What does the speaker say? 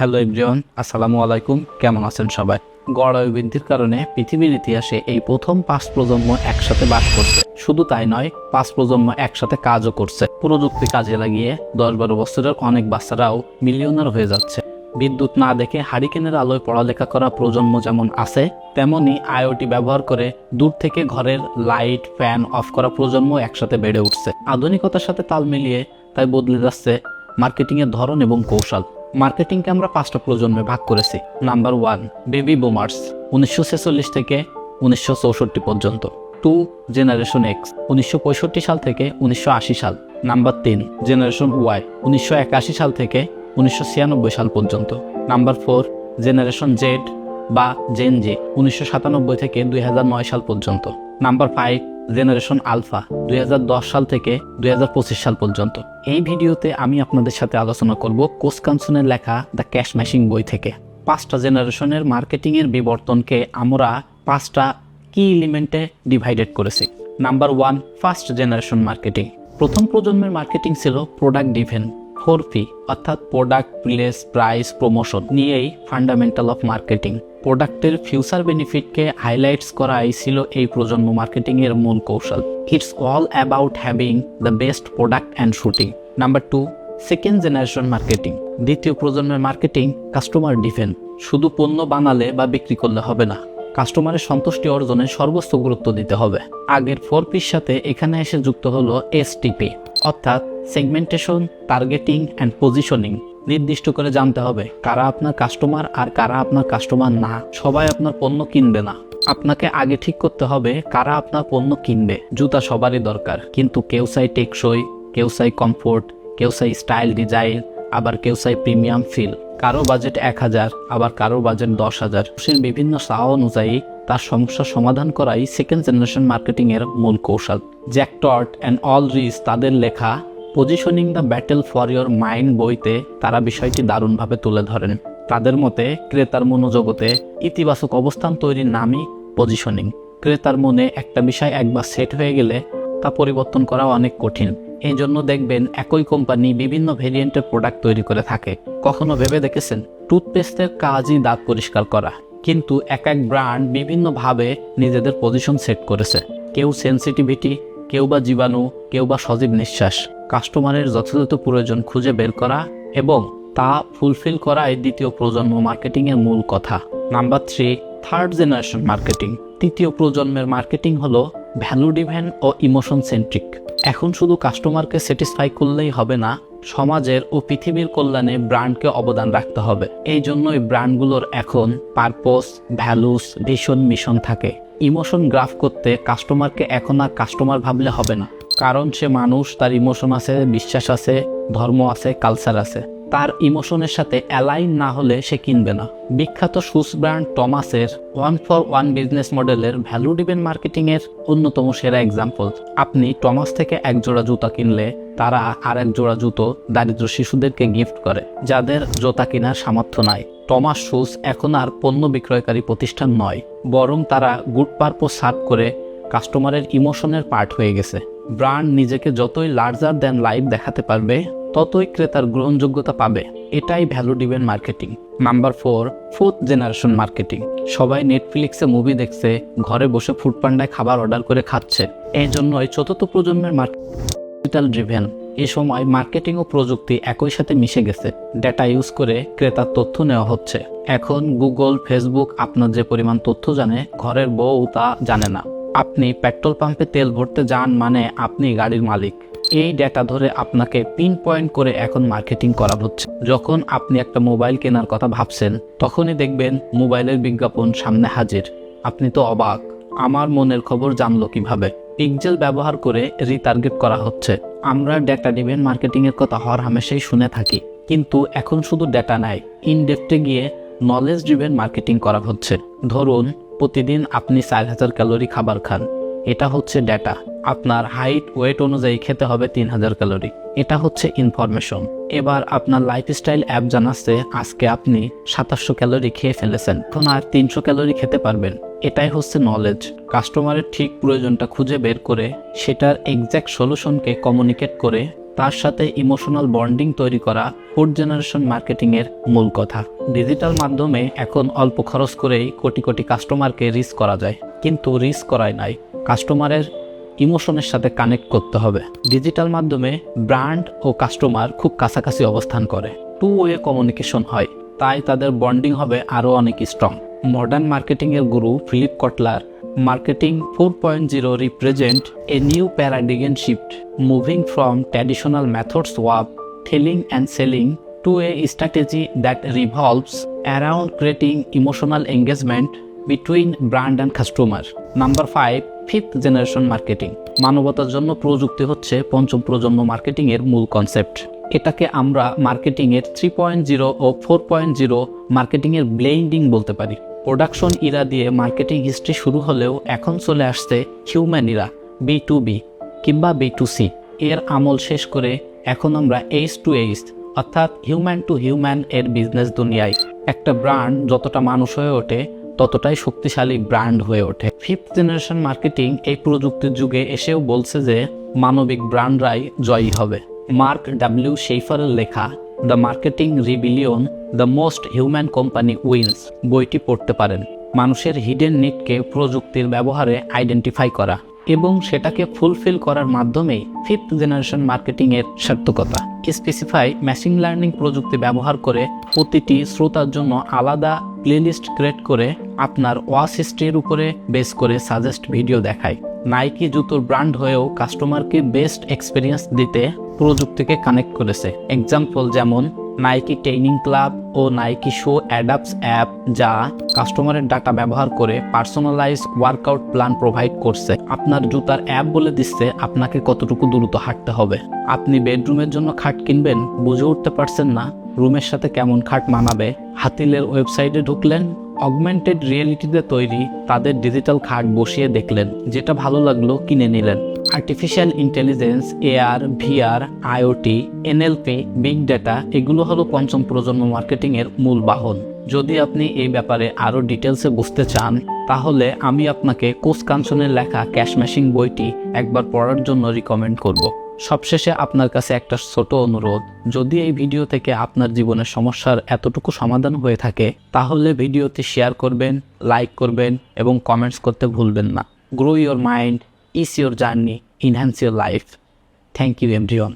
Hello everyone, আসসালামু আলাইকুম। কেমন আছেন সবাই? গড়ায়ু বৃদ্ধির কারণে পৃথিবীর ইতিহাসে এই প্রথম পাঁচ প্রজন্ম একসাথে বাস করছে। শুধু তাই নয়, পাঁচ প্রজন্ম একসাথে কাজও করছে। প্রযুক্তি কাজে লাগিয়ে দশ বারো বছরের অনেক বাচ্চারাও মিলিয়নার হয়ে যাচ্ছে। বিদ্যুৎ না দেখে হারিকেনের আলোয় পড়ালেখা করা প্রজন্ম যেমন আছে, তেমনি আইওটি ব্যবহার করে দূর থেকে ঘরের লাইট, ফ্যান অফ করা প্রজন্ম একসাথে বেড়ে উঠছে। আধুনিকতার সাথে তাল মিলিয়ে তাই বদলে যাচ্ছে মার্কেটিংয়ের ধরন এবং কৌশল। মার্কেটিংকে আমরা পাঁচটা প্রজন্মে ভাগ করেছি। নাম্বার ওয়ান বেবি বুমার্স উনিশশো ছেচল্লিশ থেকে উনিশশো চৌষট্টি পর্যন্ত। টু জেনারেশন এক্স উনিশশো পঁয়ষট্টি সাল থেকে উনিশশো আশি সাল। নাম্বার তিন জেনারেশন ওয়াই উনিশশো একাশি সাল থেকে উনিশশো ছিয়ানব্বই সাল পর্যন্ত। নাম্বার ফোর জেনারেশন জেড বা জেন জি উনিশশো সাতানব্বই থেকে দুই নয় সাল পর্যন্ত। নাম্বার ফাইভ জেনারেশন আলফা দুই হাজার দশ সাল থেকে দুই সাল পর্যন্ত। এই ভিডিওতে আমি আপনাদের সাথে আলোচনা করব কোস কানসনের লেখা দ্য ক্যাশ ম্যাশিং বই থেকে। পাঁচটা জেনারেশনের মার্কেটিংয়ের বিবর্তনকে আমরা পাঁচটা কি এলিমেন্টে ডিভাইডেড করেছি। Number one, first generation marketing. প্রথম প্রজন্মের মার্কেটিং ছিল প্রোডাক্ট ডিভেন। ফোর পি অর্থাৎ প্রোডাক্ট প্লেস প্রাইস প্রমোশন নিয়েই ফান্ডামেন্টাল অফ মার্কেটিং প্রোডাক্টের ফিউচার বেনিফিটকে হাইলাইটস করাই ছিল এই প্রজন্ম মার্কেটিং এর মূল কৌশল। It's all about having the best product and shooting number two second generation marketing দ্বিতীয় প্রজন্মের মার্কেটিং কাস্টমার ডিফেন্স শুধু পণ্য বানালে বা বিক্রি করলে হবে না কাস্টমারের সন্তুষ্টি অর্জনে সর্বোচ্চ গুরুত্ব দিতে হবে। আগের ফোর পির সাথে এখানে এসে যুক্ত হলো এসটিপি অর্থাৎ সেগমেন্টেশন টার্গেটিং অ্যান্ড পজিশনিং নির্দিষ্ট করে জানতে হবে কারা আপনার কাস্টমার আর কারা আপনার কাস্টমার না। সবাই আপনার পণ্য কিনবে না। আপনাকে আগে ঠিক করতে হবে কারা আপনার পণ্য কিনবে। জুতা সবারই দরকার। কিন্তু কেউ চাই টেকসই, কেউ চাই কমফোর্ট কেউ চাই স্টাইল ডিজাইন আবার কেউ চাই প্রিমিয়াম ফিল কারও বাজেট এক হাজার, আবার কারও বাজেট দশ হাজার। সে বিভিন্ন চাওয়া অনুযায়ী তার সমস্যার সমাধান করাই সেকেন্ড জেনারেশন মার্কেটিং এর মূল কৌশল। Jack Trout and Al Ries তাদের লেখা positioning the battle for your mind বইতে তারা বিষয়টি দারুণভাবে তুলে ধরেন। তাদের মতে, ক্রেতার মনোজগতে ইতিবাচক অবস্থান তৈরির নামই পজিশনিং ক্রেতার মনে একটা বিষয় একবার সেট হয়ে গেলে তা পরিবর্তন করা অনেক কঠিন। এই জন্য দেখবেন একই কোম্পানি বিভিন্ন ভেরিয়েন্টের প্রোডাক্ট তৈরি করে থাকে। কখনো ভেবে দেখেছেন? টুথপেস্টের কাজই দাঁত পরিষ্কার করা। কিন্তু এক এক ব্র্যান্ড বিভিন্নভাবে নিজেদের পজিশন সেট করেছে। কেউ সেন্সিটিভিটি কেউ বা জীবাণু, কেউ বা সজীব নিঃশ্বাস। কাস্টমারের যথাযথ প্রয়োজন খুঁজে বের করা এবং তা ফুলফিল করাই দ্বিতীয় প্রজন্ম মার্কেটিংয়ের মূল কথা। Number three third generation marketing তৃতীয় প্রজন্মের মার্কেটিং হলো ভ্যালু ডিভেন ও ইমোশন সেন্ট্রিক এখন শুধু কাস্টমারকে স্যাটিসফাই করলেই হবে না, সমাজের ও পৃথিবীর কল্যাণে ব্র্যান্ডকে অবদান রাখতে হবে। এই জন্যই ব্র্যান্ডগুলোর এখন পারপোস ভ্যালুস ভিশন মিশন থাকে। ইমোশন গ্রাফ করতে কাস্টমারকে এখন আর কাস্টমার ভাবলে হবে না। কারণ সে মানুষ, তার ইমোশন আছে, বিশ্বাস আছে, ধর্ম আছে কালচার আছে। তার ইমোশনের সাথে অ্যালাইন না হলে সে কিনবে না। বিখ্যাত শুজ ব্র্যান্ড টমাসের ওয়ান ফর ওয়ান বিজনেস মডেলের ভ্যালু ডিভেন মার্কেটিংয়ের অন্যতম সেরা এক্সাম্পল আপনি টমাস থেকে এক জোড়া জুতা কিনলে তারা আর এক জোড়া জুতো দারিদ্র শিশুদেরকে গিফট করে, যাদের জোতা কেনার সামর্থ্য নাই। টমাস শুজ এখন আর পণ্য বিক্রয়কারী প্রতিষ্ঠান নয়, বরং তারা গুড পারপোজ সার্ভ করে কাস্টমারের ইমোশনের পার্ট হয়ে গেছে। ব্র্যান্ড নিজেকে যতই লার্জার দ্যান লাইফ দেখাতে পারবে, ততই ক্রেতার গ্রহণযোগ্যতা পাবে। এটাই value driven marketing. Number four fourth generation marketing. সবাই নেটফ্লিক্সে মুভি দেখছে, ঘরে বসে ফুড পান্ডায় খাবার অর্ডার করে খাচ্ছে। এই জন্যই চতুর্থ প্রজন্মের ডিজিটাল ড্রিভেন এ সময় মার্কেটিং ও প্রযুক্তি একই সাথে মিশে গেছে। ডেটা ইউজ করে ক্রেতার তথ্য নেওয়া হচ্ছে। এখন গুগল ফেসবুক আপনার যে পরিমাণ তথ্য জানে, ঘরের বউ তা জানে না। আপনি পেট্রোল পাম্পে তেল ভরতে যান মানে আপনি গাড়ির মালিক। এই ডেটা ধরে আপনাকে পিন পয়েন্ট করে এখন মার্কেটিং করা হচ্ছে। যখন আপনি একটা মোবাইল কেনার কথা ভাবছেন, তখনই দেখবেন মোবাইলের বিজ্ঞাপন সামনে হাজির। আপনি তো অবাক। আমার মনের খবর জানলো কীভাবে? পিকজেল ব্যবহার করে রিটার্গেট করা হচ্ছে। আমরা ডেটা ডিভেন মার্কেটিং এর কথা হর হামেশাই শুনে থাকি। কিন্তু এখন শুধু ডেটা নাই ইন ডেপথে গিয়ে নলেজ ড্রিভেন মার্কেটিং করা হচ্ছে। ধরুন, প্রতিদিন আপনি চার হাজার ক্যালোরি খাবার খান। এটা হচ্ছে ডেটা আপনার হাইট ওয়েট অনুযায়ী খেতে হবে তিন হাজার ক্যালোরি এটা হচ্ছে ইনফরমেশন এবার আপনার লাইফস্টাইল অ্যাপ জানাচ্ছে, আজকে আপনি সাতাশশো ক্যালোরি খেয়ে ফেলেছেন। এখন আর তিনশো ক্যালোরি খেতে পারবেন। এটাই হচ্ছে নলেজ কাস্টমারের ঠিক প্রয়োজনটা খুঁজে বের করে, সেটার এক্স্যাক্ট সলিউশনকে কমিউনিকেট করে, তার সাথে ইমোশনাল বন্ডিং তৈরি করা ফোর্থ জেনারেশন মার্কেটিংয়ের মূল কথা। ডিজিটাল মাধ্যমে এখন অল্প খরচ করেই কোটি কোটি কাস্টমারকে রিচ করা যায়, কিন্তু রিচ করায় নাই। কাস্টমারের ইমোশনের সাথে কানেক্ট করতে হবে। ডিজিটাল মাধ্যমে ব্র্যান্ড ও কাস্টমার খুব কাছাকাছি অবস্থান করে। টু ওয়ে কমিউনিকেশন হয়, তাই তাদের বন্ডিং হবে আরও অনেক স্ট্রং মডার্ন মার্কেটিং এর গুরু Philip Kotler marketing four point zero represent a new paradigm shift moving from traditional methods of telling and selling to a strategy that revolves around creating emotional engagement between brand and customer. Number five, fifth generation marketing মানবতার জন্য প্রযুক্তি হচ্ছে পঞ্চম প্রজন্ম marketing এর মূল concept এটাকে আমরা মার্কেটিং এর থ্রি পয়েন্ট জিরো ও ফোর পয়েন্ট জিরো মার্কেটিং এর ব্লেন্ডিং বলতে পারি। প্রোডাকশন ইরা দিয়ে মার্কেটিং হিস্ট্রি শুরু হলেও এখন চলে আসছে human era B to B কিংবা বি টু সি। এর আমল শেষ করে এখন আমরা এইচ টু এইচ, অর্থাৎ হিউম্যান টু হিউম্যান এর বিজনেস দুনিয়ায়। একটা ব্র্যান্ড যতটা মানুষ হয়ে ওঠে, ততটাই শক্তিশালী ব্র্যান্ড হয়ে ওঠে। ফিফথ জেনারেশন মার্কেটিং এই প্রযুক্তির যুগে এসেও বলছে যে মানবিক ব্র্যান্ডরাই জয়ী হবে। মার্ক ডাব্লিউ শেফারের লেখা the marketing rebellion the most human company wins বইটি পড়তে পারেন। মানুষের হিডেন নিডকে প্রযুক্তির ব্যবহারে আইডেন্টিফাই করা এবং সেটাকে ফুলফিল করার মাধ্যমেই ফিফথ জেনারেশন মার্কেটিং এর সার্থকতা। স্পেসিফাই মেশিন লার্নিং প্রযুক্তি ব্যবহার করে প্রতিটি শ্রোতার জন্য আলাদা প্লেলিস্ট ক্রিয়েট করে আপনার ওয়াচ হিস্ট্রির উপরে বেস করে সাজেস্ট ভিডিও দেখায়। নাইকি জুতোর ব্র্যান্ড হয়েও কাস্টমারকে বেস্ট এক্সপিরিয়েন্স দিতে প্রযুক্তিকে কানেক্ট করেছে। এক্সাম্পল যেমন নাইকি ট্রেনিং ক্লাব ও নাইকি শো অ্যাডাপস অ্যাপ যা কাস্টমারের ডাটা ব্যবহার করে পার্সোনালাইজ ওয়ার্কআউট প্ল্যান প্রোভাইড করছে। আপনার জুতার অ্যাপ বলে দিচ্ছে, আপনাকে কতটুকু দ্রুত হাঁটতে হবে। আপনি বেডরুমের জন্য খাট কিনবেন, বুঝে উঠতে পারছেন না রুমের সাথে কেমন খাট মানাবে, হাতিলের ওয়েবসাইটে ঢুকলেন অগমেন্টেড রিয়েলিটিতে তৈরি তাদের ডিজিটাল খাট বসিয়ে দেখলেন, যেটা ভালো লাগল কিনে নিলেন। Artificial intelligence AR VR IoT NLP big data এগুলো হলো পঞ্চম প্রজন্ম মার্কেটিং এর মূল বাহন। যদি আপনি এই ব্যাপারে আরও ডিটেলসে বুঝতে চান, তাহলে আমি আপনাকে কোচ কাঞ্চনের লেখা ক্যাশ ম্যাশিং বইটি একবার পড়ার জন্য রিকমেন্ড করব। সবশেষে আপনার কাছে একটা ছোট অনুরোধ। যদি এই ভিডিও থেকে আপনার জীবনের সমস্যার এতটুকু সমাধান হয়ে থাকে, তাহলে ভিডিওতে শেয়ার করবেন, লাইক করবেন এবং কমেন্টস করতে ভুলবেন না। Grow your mind is your journey enhance your life thank you everyone